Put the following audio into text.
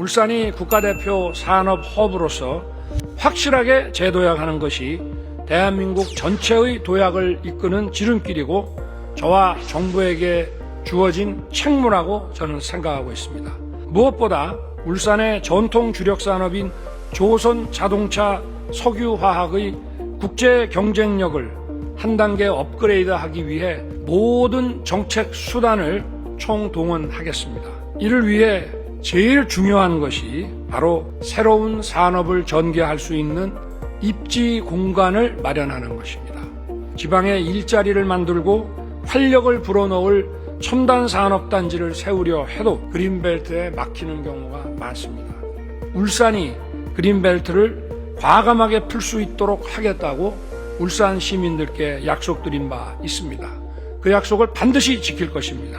울산이 국가대표 산업 허브로서 확실하게 재도약하는 것이 대한민국 전체의 도약을 이끄는 지름길이고 저와 정부에게 주어진 책무라고 저는 생각하고 있습니다. 무엇보다 울산의 전통 주력 산업인 조선 자동차 석유화학의 국제 경쟁력을 한 단계 업그레이드 하기 위해 모든 정책 수단을 총동원하겠습니다. 이를 위해 제일 중요한 것이 바로 새로운 산업을 전개할 수 있는 입지 공간을 마련하는 것입니다. 지방에 일자리를 만들고 활력을 불어넣을 첨단 산업단지를 세우려 해도 그린벨트에 막히는 경우가 많습니다. 울산이 그린벨트를 과감하게 풀 수 있도록 하겠다고 울산 시민들께 약속드린 바 있습니다. 그 약속을 반드시 지킬 것입니다.